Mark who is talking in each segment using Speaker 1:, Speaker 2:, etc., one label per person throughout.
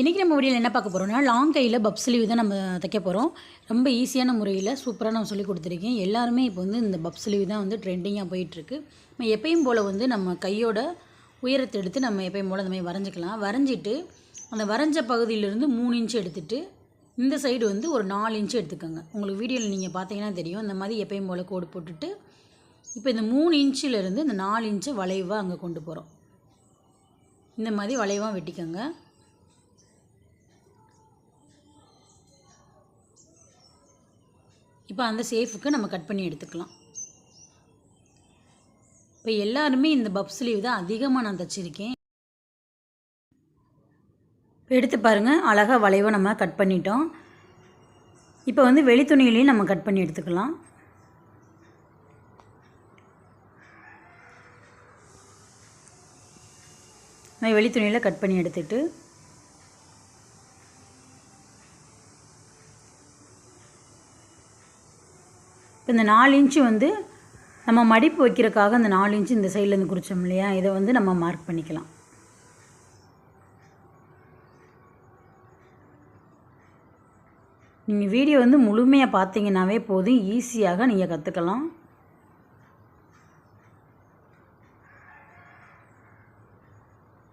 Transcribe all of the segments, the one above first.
Speaker 1: இன்றைக்கி நம்ம வீடியோவில் என்ன பார்க்க போகிறோம்னா லாங் கையில் பப் ஸ்லீவ் தான் நம்ம தைக்க போகிறோம் ரொம்ப ஈஸியான முறையில் சூப்பராக நான் சொல்லி கொடுத்துருக்கேன். எல்லாருமே இப்போ வந்து இந்த பப் ஸ்லீவ் தான் வந்து ட்ரெண்டிங்காக போயிட்டுருக்கு. நம்ம எப்பயும் போல் வந்து நம்ம கையோட உயரத்தை எடுத்து நம்ம எப்பயும் போல் அந்த மாதிரி வரைஞ்சிக்கலாம். வரைஞ்சிட்டு அந்த வரைஞ்ச பகுதியிலேருந்து மூணு இன்ச்சு எடுத்துகிட்டு இந்த சைடு வந்து ஒரு நாலு இன்ச்சு எடுத்துக்கோங்க. உங்களுக்கு வீடியோவில் நீங்கள் பார்த்தீங்கன்னா தெரியும். இந்த மாதிரி எப்பயும் போல் கோடு போட்டுட்டு இப்போ இந்த மூணு இன்ச்சிலேருந்து இந்த நாலு இன்ச்சு வளைவாக அங்கே கொண்டு போகிறோம் இந்த மாதிரி வளைவாக வெட்டிக்கோங்க. இப்போ அந்த சேஃபுக்கு நம்ம கட் பண்ணி எடுத்துக்கலாம். இப்போ எல்லாருமே இந்த பப் ஸ்லீவ் தான் அதிகமாக நான் தைச்சிருக்கேன். இப்போ எடுத்து பாருங்கள் அழகாக வளைவை நம்ம கட் பண்ணிட்டோம். இப்போ வந்து வெளி துணியிலையும் நம்ம கட் பண்ணி எடுத்துக்கலாம். நான் வெளி துணியில் கட் பண்ணி எடுத்துகிட்டு இப்போ இந்த நாலு இன்ச்சு வந்து நம்ம மடிப்பு வைக்கிறதுக்காக அந்த நாலு இன்ச்சு இந்த சைட்லேருந்து குறித்தோம் இல்லையா? இதை வந்து நம்ம மார்க் பண்ணிக்கலாம். நீங்கள் வீடியோ வந்து முழுமையாக பார்த்தீங்கன்னாவே போதும். ஈஸியாக நீங்கள் கற்றுக்கலாம்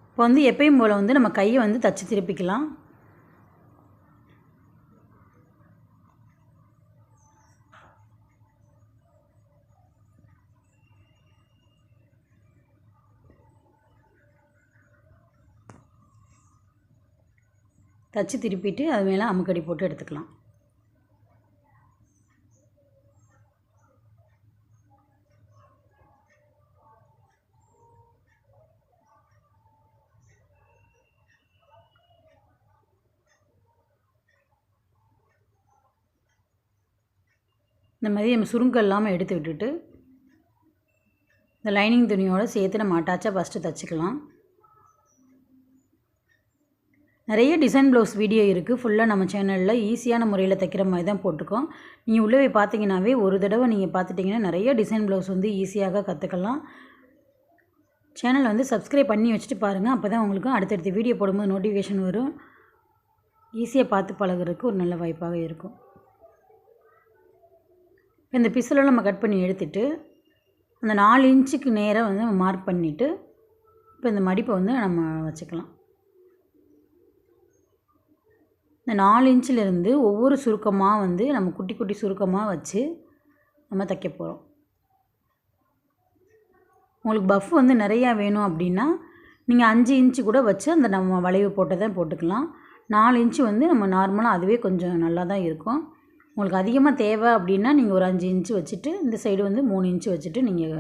Speaker 1: இப்போ வந்து எப்பயும் போல் வந்து நம்ம கையை வந்து தச்சு திருப்பிக்கலாம். தச்சு திருப்பிட்டு அது மேலே அமுக்கடி போட்டு எடுத்துக்கலாம். இந்த மாதிரி நம்ம சுருங்கல் இல்லாமல் எடுத்து விட்டுட்டு இந்த லைனிங் துணியோடு சேர்த்து நம்ம அட்டாச்சாக ஃபஸ்ட்டு தைச்சிக்கலாம். நிறைய டிசைன் ப்ளவுஸ் வீடியோ இருக்குது ஃபுல்லாக நம்ம சேனலில் ஈஸியான முறையில் தைக்கிற மாதிரி தான் போட்டிருக்கோம். நீங்கள் உள்ளே போய் பார்த்தீங்கன்னாவே ஒரு தடவை நீங்கள் பார்த்துட்டிங்கன்னா நிறைய டிசைன் ப்ளவுஸ் வந்து ஈஸியாக கற்றுக்கலாம் சேனலை வந்து சப்ஸ்கிரைப் பண்ணி வச்சுட்டு பாருங்கள் அப்போ தான் உங்களுக்கு அடுத்தடுத்த வீடியோ போடும்போது நோட்டிஃபிகேஷன் வரும். ஈஸியாக பார்த்து பழகுறதுக்கு ஒரு நல்ல வாய்ப்பாக இருக்கும். இந்த பிசிலெல்லாம் நம்ம கட் பண்ணி எடுத்துட்டு அந்த நாலு இன்ச்சுக்கு நேராக வந்து நம்ம மார்க் பண்ணிவிட்டு இப்போ இந்த மடிப்பை வந்து நம்ம வச்சுக்கலாம். இந்த நாலு இன்ச்சிலேருந்து ஒவ்வொரு சுருக்கமாக வந்து நம்ம குட்டி குட்டி சுருக்கமாக வச்சு நம்ம தைக்க போகிறோம் உங்களுக்கு பஃப் வந்து நிறையா வேணும் அப்படின்னா நீங்கள் அஞ்சு இன்ச்சு கூட வச்சு அந்த நம்ம வளைவு போட்டதை போட்டுக்கலாம். நாலு இன்ச்சு வந்து நம்ம நார்மலாக அதுவே கொஞ்சம் நல்லா தான் இருக்கும். உங்களுக்கு அதிகமாக தேவை அப்படின்னா நீங்கள் ஒரு அஞ்சு இன்ச்சு வச்சுட்டு இந்த சைடு வந்து மூணு இன்ச்சு வச்சுட்டு நீங்கள்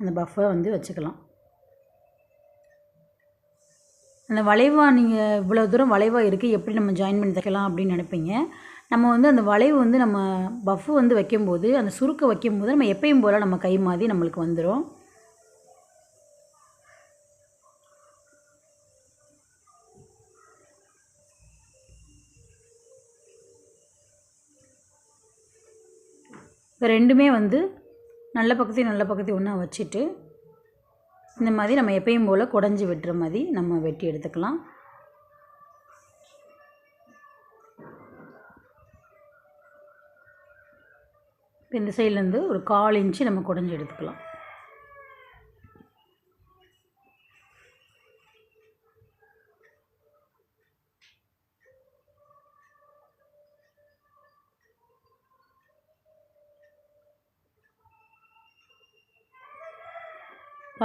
Speaker 1: அந்த பஃப்பை வந்து வச்சுக்கலாம். அந்த வளைவாக நீங்கள் இவ்வளோ தூரம் வளைவாக இருக்குது எப்படி நம்ம ஜாயின் பண்ணி தைக்கலாம் அப்படின்னு நினைப்பீங்க. நம்ம வந்து அந்த வளைவு வந்து நம்ம பஃப்பு வந்து வைக்கும்போது அந்த சுருக்க வைக்கும்போது நம்ம எப்பயும் போல் நம்ம கை மாதிரி நம்மளுக்கு வந்துடும் இப்போ ரெண்டுமே வந்து நல்ல பக்கத்தையும் நல்ல பக்கத்தையும் ஒன்றா வச்சுட்டு இந்த மாதிரி நம்ம எப்பயும் போல் குடஞ்சி வெட்டுற மாதிரி நம்ம வெட்டி எடுத்துக்கலாம். இப்போ இந்த சைட்லேருந்து ஒரு கால் இன்ச்சு நம்ம குடஞ்சி எடுத்துக்கலாம்.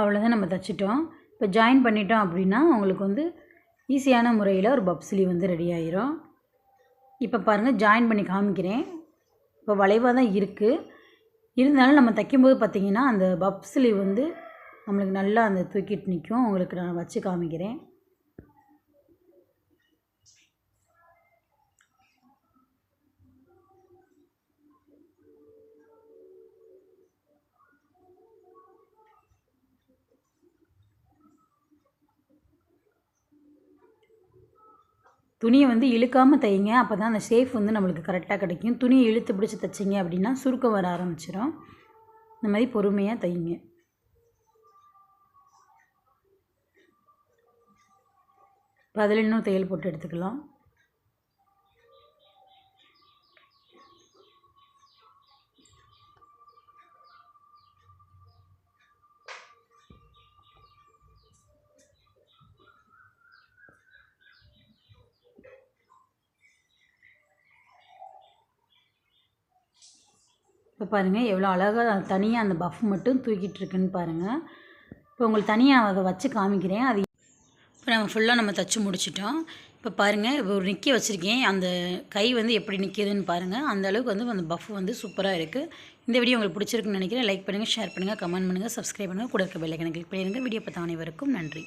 Speaker 1: அவ்வளோதான் நம்ம தைச்சிட்டோம். இப்போ ஜாயின் பண்ணிட்டோம் அப்படின்னா உங்களுக்கு வந்து ஈஸியான முறையில் ஒரு பப்ஸ்லி வந்து ரெடி ஆயிரும். இப்போ பாருங்கள் ஜாயின் பண்ணி காமிக்கிறேன். இப்போ வளைவாக தான் இருக்குது இருந்தாலும் நம்ம தைக்கும்போது பார்த்திங்கன்னா அந்த பப்ஸ்லி வந்து நம்மளுக்கு நல்லா அந்த தூக்கிட்டு நிற்கும். உங்களுக்கு நான் வச்சு காமிக்கிறேன். துணியை வந்து இழுக்காமல் தைங்க அப்போ தான் அந்த ஷேஃப் வந்து நம்மளுக்கு கரெக்டாக கிடைக்கும். துணியை இழுத்து பிடிச்சி தைச்சிங்க அப்படின்னா சுருக்கம் வர ஆரம்பிச்சிடும் இந்த மாதிரி பொறுமையாக தைங்க. இப்போ அதில் இன்னும் தையல் போட்டு எடுத்துக்கலாம். இப்போ பாருங்கள் எவ்வளோ அழகாக தனியாக அந்த பஃப் மட்டும் தூக்கிட்டு இருக்குன்னு பாருங்கள் இப்போ உங்களுக்கு தனியாக அதை வச்சு காமிக்கிறேன். அது இப்போ நம்ம ஃபுல்லாக நம்ம தச்சு முடிச்சிட்டோம். இப்போ பாருங்கள் இப்போ ஒரு நிற்க வச்சுருக்கேன். அந்த கை வந்து எப்படி நிற்கிதுன்னு பாருங்கள் அந்த அளவுக்கு வந்து அந்த பஃப் வந்து சூப்பராக இருக்குது இந்த வீடியோ உங்களுக்கு பிடிச்சிருக்குன்னு நினைக்கிறேன். லைக் பண்ணுங்கள் ஷேர் பண்ணுங்கள் கமெண்ட் பண்ணுங்கள் சப்ஸ்கிரைப் பண்ணுங்கள் கூட இருக்க பெல்லைக்கனை கிளிக் பண்ணிடுங்க. வீடியோ பார்த்த அனைவருக்கும் நன்றி.